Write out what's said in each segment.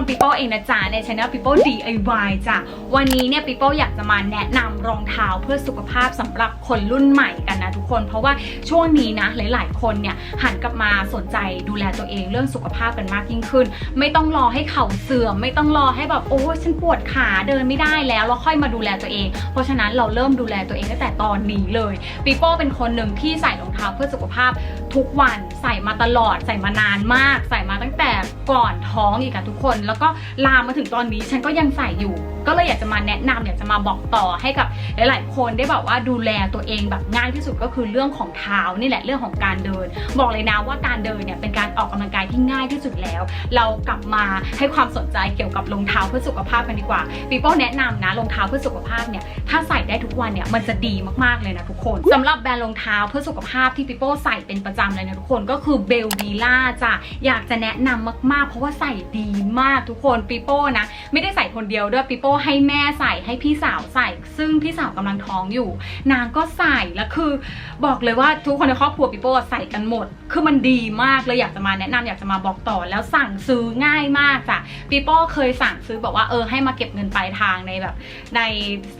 คนปีโป้เองนะจ๊ะในช anel ปีโป้ DIY จ้ะวันนี้เนี่ยปีโป้อยากจะมาแนะนำรองเท้าเพื่อสุขภาพสำหรับคนรุ่นใหม่กันนะทุกคน เพราะว่าช่วงนี้นะหลาย ๆ คนเนี่ยหันกลับมาสนใจดูแลตัวเองเรื่องสุขภาพกันมากยิ่งขึ้น ไม่ต้องรอให้เข่าเสื่อม ไม่ต้องรอให้แบบโอ้ฉันปวดขาเดินไม่ได้แล้วแล้วค่อยมาดูแลตัวเอง เพราะฉะนั้นเราเริ่มดูแลตัวเองตั้งแต่ตอนนี้เลยปีโป้เป็นคนหนึ่งที่ใส่รองเท้าเพื่อสุขภาพทุกวันใส่มาตลอดใส่มานานมาก ใส่มาตั้งแต่ก่อนท้องอีกอะทุกคนแล้วก็ลามมาถึงตอนนี้ฉันก็ยังใส่อยู่ ก็เลยอยากจะมาแนะนำอยากจะมาบอกต่อให้กับหลาย ๆ คนได้แบบว่าดูแลตัวเองแบบง่ายที่สุดก็คือเรื่องของเท้านี่แหละเรื่องของการเดิน บอกเลยนะว่าการเดินเนี่ยเป็นการออกกำลังกายที่ง่ายที่สุดแล้ว เรากลับมาให้ความสนใจเกี่ยวกับรองเท้าเพื่อสุขภาพกันดีกว่าปีโป้แนะนำนะรองเท้าเพื่อสุขภาพเนี่ยถ้าใส่ได้ทุกวันเนี่ยมันจะดีมาก ๆ เลยนะทุกคนสำหรับแบรนด์รองเท้าเพื่อสุขภาพที่ปีโป้ใส่เป็นประจำเลยนะทุกคนก็คือเบลวีล่าจ้ะอยากจะแนะนำมาก ๆ เพราะว่าใส่ดีมากทุกคนปีโป้นะไม่ได้ใส่คนเดียวด้วยปีโป้ให้แม่ใส่ให้พี่สาวใส่ ซึ่งพี่สาวกำลังท้องอยู่ นางก็ใส่แล้วคือ บอกเลยว่าทุกคนในครอบครัวปีโป้ใส่กันหมด คือมันดีมากเลยอยากจะมาแนะนำอยากจะมาบอกต่อแล้วสั่งซื้อง่ายมากจ้ะปีโป้เคยสั่งซื้อบอกว่าเออให้มาเก็บเงินปลายทางในแบบใน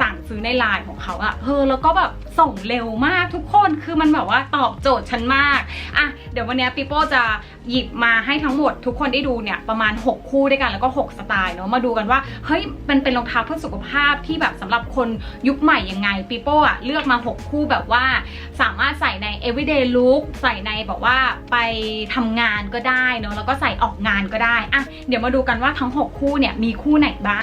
สั่งซื้อในไลน์ของเขาอะเออแล้วก็แบบส่งเร็วมากทุกคนคือมันแบบว่าตอบโจทย์ฉันมากอะเดี๋ยววันนี้ปีโป้จะหยิบมาให้ทั้งหมด ทุกคนได้ดูเนี่ยประมาณ 6 คู่ด้วยกันแล้วก็ 6 สไตล์เนาะมาดูกันว่าเฮ้ยมันเป็นรองเท้าเพื่อสุขภาพที่แบบสำหรับคนยุคใหม่ยังไงปีโป้อะเลือกมา 6 คู่แบบว่า สามารถใส่ใน everyday look ใส่ในแบบว่าไปทำงานก็ได้เนาะแล้วก็ใส่ออกงานก็ได้อะเดี๋ยวมาดูกันว่าทั้ง 6 คู่เนี่ยมีคู่ไหนบ้าง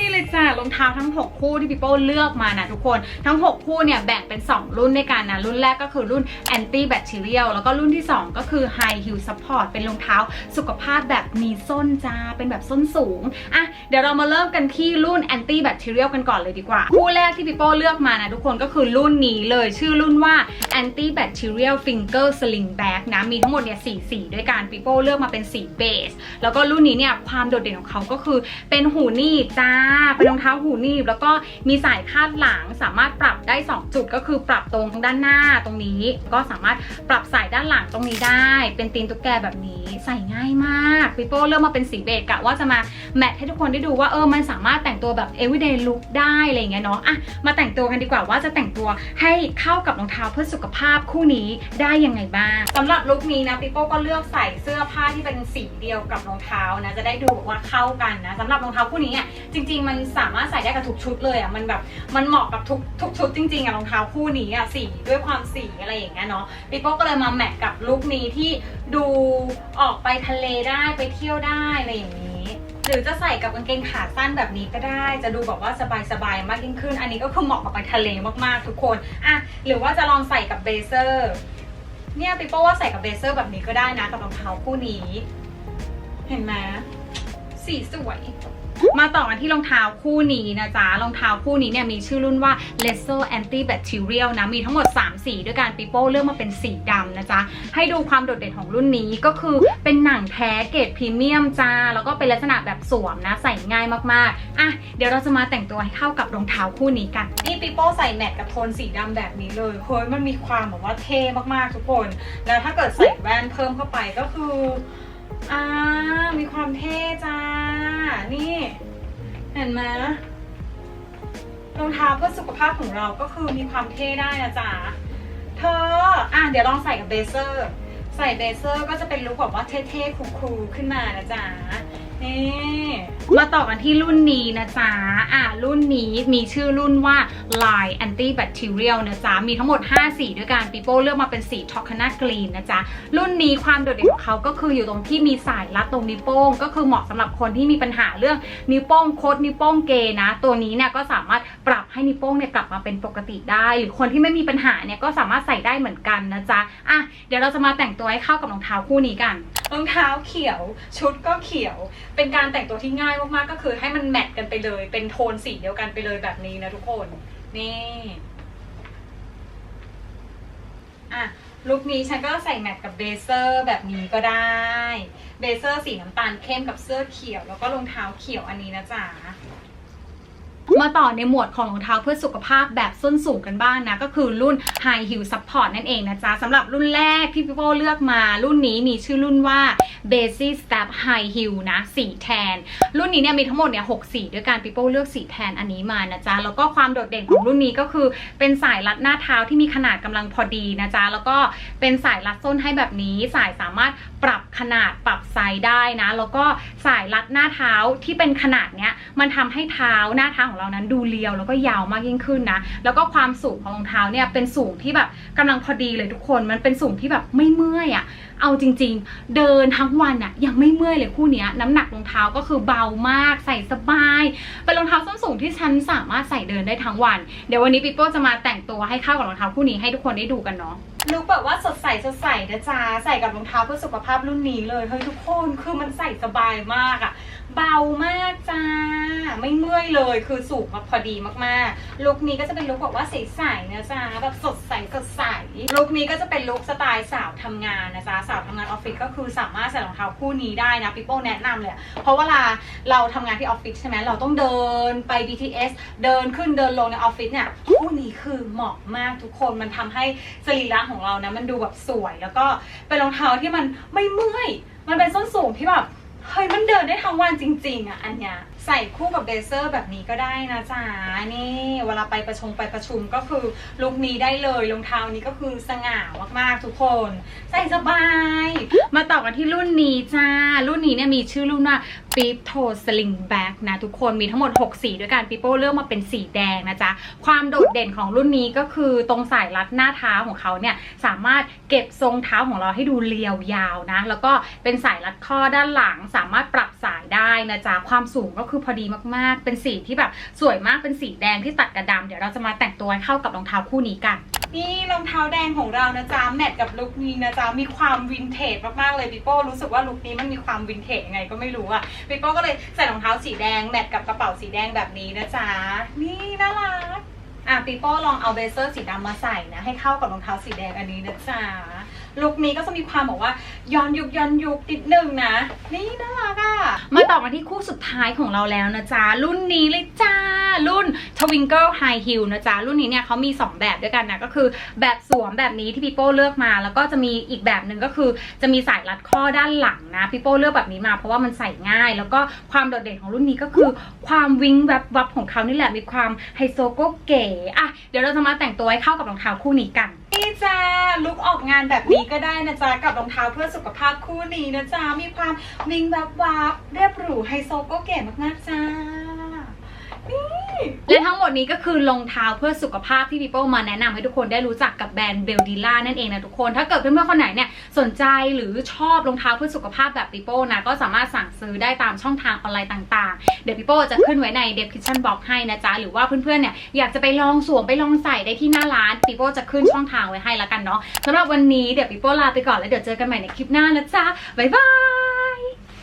นี่เลยจ้ะรองเท้าทั้ง 6 คู่ที่พี่โป้เลือกมานะทุกคนทั้ง 6 คู่เนี่ยแบ่งเป็น 2 รุ่นด้วยกันนะ รุ่นแรกก็คือรุ่น anti bacterial แล้วก็รุ่นที่ 2 ก็คือ high heel support เป็นรองเท้าสุขภาพแบบมีส้นจ้าเป็นแบบส้นสูงอะเดี๋ยวเรามาเริ่มกันที่รุ่น anti bacterial กันก่อนเลยดีกว่า คู่แรกที่พี่โป้เลือกมานะทุกคนก็คือรุ่นนี้เลยชื่อรุ่นว่า anti bacterial finger sling bag นะมีทั้งหมดเนี่ยสีสีด้วยกันปีโป้เลือกมาเป็นสีเบสแล้วก็รุ่นนี้เนี่ยความโดดเด่นของเขาก็คือเป็นหูหนีบจ้าเป็นรองเท้าหูหนีบ แล้วก็มีสายคาดหลังสามารถปรับได้ 2 จุดก็คือปรับตรงด้านหน้าตรงนี้ ก็สามารถปรับสายด้านหลังตรงนี้ได้ เป็นตีนตุ๊กแกแบบนี้ใส่ง่ายมากปีโป้เลือกมาเป็นสีเบสกะว่าจะมาแมทให้ทุกคนได้ดูว่าเออมันสามารถแต่งตัวแบบ everyday look ได้อะไรอย่างเงี้ยเนาะอะมาแต่งตัวกันดีกว่าว่าจะแต่งตัวให้เข้ากับรองเท้าเพื่อสุขภาพคู่นี้ได้ยังไงบ้างสำหรับลุคนี้นะปีโป้ก็เลือกใส่เสื้อผ้าที่เป็นสีเดียวกับรองเท้านะจะได้ดูว่าเข้ากันนะสำหรับรองเท้าคู่นี้อะจริงๆ มันสามารถใส่ได้กับทุกชุดเลยอะมันแบบมันเหมาะกับทุกทุกชุดจริงๆอะรองเท้าคู่นี้อะสีด้วยความสีอะไรอย่างเงี้ยเนาะปีโป้ก็เลยมาแมทกับลุคนี้ที่ดูออกไปทะเลได้ไปเที่ยวได้อะไรอย่างนี้หรือจะใส่กับกางเกงขาสั้นแบบนี้ก็ได้ จะดูแบบว่าสบายๆมากยิ่งขึ้น อันนี้ก็คือเหมาะกับไปทะเลมากๆทุกคนอะหรือว่าจะลองใส่กับเบเซอร์เนี่ยปิโป้ว่าใส่กับเบเซอร์แบบนี้ก็ได้นะกับรองเท้าคู่นี้ เห็นไหมสีสวย มาต่อกันที่รองเท้าคู่นี้นะจ๊ะรองเท้าคู่นี้เนี่ยมีชื่อรุ่นว่า l e s o Anti Bacterial นะ มีทั้งหมด 3 สีด้วยกันปิโป้เลือกมาเป็นสีดำนะจ๊ะ ให้ดูความโดดเด่นของรุ่นนี้ก็คือเป็นหนังแท้เกรดพรีเมียมจ้า แล้วก็เป็นลักษณะแบบสวมนะ ใส่ง่ายมากๆ อะ เดี๋ยวเราจะมาแต่งตัวให้เข้ากับรองเท้าคู่นี้กัน นี่ปิโป้ใส่แมทกับโทนสีดำแบบนี้เลยเฮ้ยมันมีความแบบว่าเท่มากๆทุกคน แล้วถ้าเกิดใส่แว่นเพิ่มเข้าไปก็คืออ่ามีความเท่จ้า นี่ เห็นไหมรองเท้าเพื่อสุขภาพของเราก็คือมีความเท่ได้นะจ๊ะ เธอ อะเดี๋ยวลองใส่กับเบเซอร์ ใส่เบเซอร์ก็จะเป็นลุคแบบว่าเท่ๆคูลๆขึ้นมานะจ๊ะ นี่มาต่อกันที่รุ่นนี้นะจ๊ะ อะรุ่นนี้มีชื่อรุ่นว่า Line Anti Bacterial นะจ๊ะ มีทั้งหมด 5 สีด้วยกันปีโป้เลือกมาเป็นสี t o c a n a Green นะจ๊ะ รุ่นนี้ความโดดเด่นของเขาก็คืออยู่ตรงที่มีสายรัดตรงนิ้วโป้ง ก็คือเหมาะสำหรับคนที่มีปัญหาเรื่องนิ้วโป้งโคดนิ้วโป้งเกยนะ ตัวนี้เนี่ยก็สามารถปรับให้นิ้วโป้งเนี่ยกลับมาเป็นปกติได้ หรือคนที่ไม่มีปัญหาเนี่ยก็สามารถใส่ได้เหมือนกันนะจ๊ะ อะเดี๋ยวเราจะมาแต่งตัวให้เข้ากับรองเท้าคู่นี้กัน รองเท้าเขียว ชุดก็เขียว เป็นการแต่งตัวที่ง่ายมากๆก็คือให้มันแมทกันไปเลย เป็นโทนสีเดียวกันไปเลยแบบนี้นะทุกคน นี่อะลุคนี้ฉันก็ใส่แมทกับเบเซอร์แบบนี้ก็ได้ เบเซอร์สีน้ำตาลเข้มกับเสื้อเขียว แล้วก็รองเท้าเขียวอันนี้นะจ๊ะ มาต่อในหมวดของรองเท้าเพื่อสุขภาพแบบส้นสูงกันบ้างนะ ก็คือรุ่น High Heel Support นั่นเองนะจ๊ะสำหรับรุ่นแรกที่พี่โป้เลือกมารุ่นนี้มีชื่อรุ่นว่า b a s i Step High Heel นะสีแทน รุ่นนี้เนี่ยมีทั้งหมดเนี่ยหกสีด้วยกันพี่โป้เลือกสีแทนอันนี้มานะจ๊ะแล้วก็ความโดดเด่นของรุ่นนี้ก็คือ เป็นสายรัดหน้าเท้าที่มีขนาดกำลังพอดีนะจ๊ะแล้วก็เป็นสายรัดส้นให้แบบนี้สายสามารถปรับขนาดปรับไซส์ได้นะ แล้วก็สายรัดหน้าเท้าที่เป็นขนาดเนี้ยมันทำให้เท้าหน้าเท้าของเรานั้นดูเรียวแล้วก็ยาวมากยิ่งขึ้นนะ แล้วก็ความสูงของรองเท้าเนี่ยเป็นสูงที่แบบกำลังพอดีเลยทุกคน มันเป็นสูงที่แบบไม่เมื่อยอะ่ะ เอาจริง ๆ เดินทั้งวันอะ่ะยังไม่เมื่อยเลยคู่นี้น้ำหนักรองเท้าก็คือเบามากใส่สบาย เป็นรองเท้าส้นสูงที่ฉันสามารถใส่เดินได้ทั้งวัน เดี๋ยววันนี้ปิ๊โป้จะมาแต่งตัวให้เข้ากับรองเท้าคู่นี้ให้ทุกคนได้ดูกันเนาะลุคแบบว่าสดใสสดใสนะจ๊ะใส่กับรองเท้าเพื่อสุขภาพรุ่นนี้เลยเฮ้ยทุกคนคือมันใส่สบายมากอะ เบามากจ้า ไม่เมื่อยเลยคือสูงมาพอดีมากๆ ลุคนี้ก็จะเป็นลุคแบบว่าใสๆนะจ๊ะแบบสดใสสดใส ลุคนี้ก็จะเป็นลุคสไตล์สาวทำงานนะจ๊ะสาวทำงานออฟฟิศก็คือสามารถใส่รองเท้าคู่นี้ได้นะพี่โป้แนะนำเลย เพราะเวลาเราทำงานที่ออฟฟิศใช่ไหมเราต้องเดินไป BTS เดินขึ้นเดินลงในออฟฟิศเนี่ยคู่นี้คือเหมาะมากทุกคนมันทำให้สรีระของเรานะมันดูแบบสวย แล้วก็เป็นรองเท้าที่มันไม่เมื่อย มันเป็นส้นสูงที่แบบ เฮ้ยมันเดินได้ทั้งวันจริง ๆ อะ อันเนี้ยใส่คู่กับเบเซอร์แบบนี้ก็ได้นะจ๊ะนี่ เวลาไปประชงไปประชุมก็คือลุคนี้ได้เลยรองเท้านี้ก็คือสง่ามากๆทุกคน ใส่สบาย มาต่อกันที่รุ่นนี้จ้า รุ่นนี้เนี่ยมีชื่อรุ่นว่า Beep Toe Sling Bag นะทุกคนมีทั้งหมด 6 สีด้วยกันปีโป้เลือกมาเป็นสีแดงนะจ๊ะ ความโดดเด่นของรุ่นนี้ก็คือตรงสายรัดหน้าเท้าของเขาเนี่ยสามารถเก็บทรงเท้าของเราให้ดูเรียวยาวนะ แล้วก็เป็นสายรัดข้อด้านหลังสามารถปรับสายได้นะจ๊ะ ความสูงก็คือพอดีมากๆ เป็นสีที่แบบสวยมากเป็นสีแดงที่ตัดกระดำเดี๋ยวเราจะมาแต่งตัวเข้ากับรองเท้าคู่นี้กันนี่รองเท้าแดงของเรานะจ๊ะแมทกับลุคนี้นะจ๊ะมีความวินเทจมากๆเลยปิโป้รู้สึกว่าลุคนี้มันมีความวินเทจยังไงก็ไม่รู้อะปิโป้ก็เลยใส่รองเท้าสีแดงแมทกับกระเป๋าสีแดงแบบนี้นะจ๊ะนี่น่ารักอะปิโป้ลองเอาเบเซอร์สีดำมาใส่นะให้เข้ากับรองเท้าสีแดงอันนี้นะจ๊ะ ลุคนี้ก็จะมีความบอกว่าย้อนยุคย้อนยุคนิดนึงนะ นี่น่ารักอะมาต่อกันที่คู่สุดท้ายของเราแล้วนะจ๊ะ รุ่นนี้เลยจ้า รุ่น Twinkle High Heel นะจ๊ะ รุ่นนี้เนี่ยเขามี 2 แบบด้วยกันนะ ก็คือแบบสวมแบบนี้ที่พี่โป้เลือกมา แล้วก็จะมีอีกแบบหนึ่งก็คือจะมีสายรัดข้อด้านหลังนะพี่โป้เลือกแบบนี้มาเพราะว่ามันใส่ง่าย แล้วก็ความโดดเด่นของรุ่นนี้ก็คือความวิงแวบวับของเขานี่แหละมีความไฮโซโก็เก๋อะเดี๋ยวเราจะมาแต่งตัวให้เข้ากับรองเท้าคู่นี้กัน นี่จ้าลุกออกงานแบบนี้ก็ได้นะจ๊ะกับรองเท้าเพื่อสุขภาพคู่นี้นะจ๊ะมีความวิงแบบวับเรียบหรูไฮโซโก็เก๋มากๆจ้า และทั้งหมดนี้ก็คือรองเท้าเพื่อสุขภาพที่พี่โป้มาแนะนำให้ทุกคนได้รู้จักกับแบรนด์เบลดิล่านั่นเองนะทุกคน ถ้าเกิดเพื่อนๆคนไหนเนี่ยสนใจหรือชอบรองเท้าเพื่อสุขภาพแบบพี่โป้นะก็สามารถสั่งซื้อได้ตามช่องทางออนไลน์ต่างๆ เดี๋ยวพี่โป้จะขึ้นไว้ใน description box ให้นะจ๊ะ หรือว่าเพื่อนๆเนี่ยอยากจะไปลองสวมไปลองใส่ได้ที่หน้าร้านพี่โป้จะขึ้นช่องทางไว้ให้แล้วกันเนาะสำหรับวันนี้เดี๋ยวพี่โป้ลาไปก่อนแล้วเดี๋ยวเจอกันใหม่ในคลิปหน้านะจ๊ะบ๊ายบาย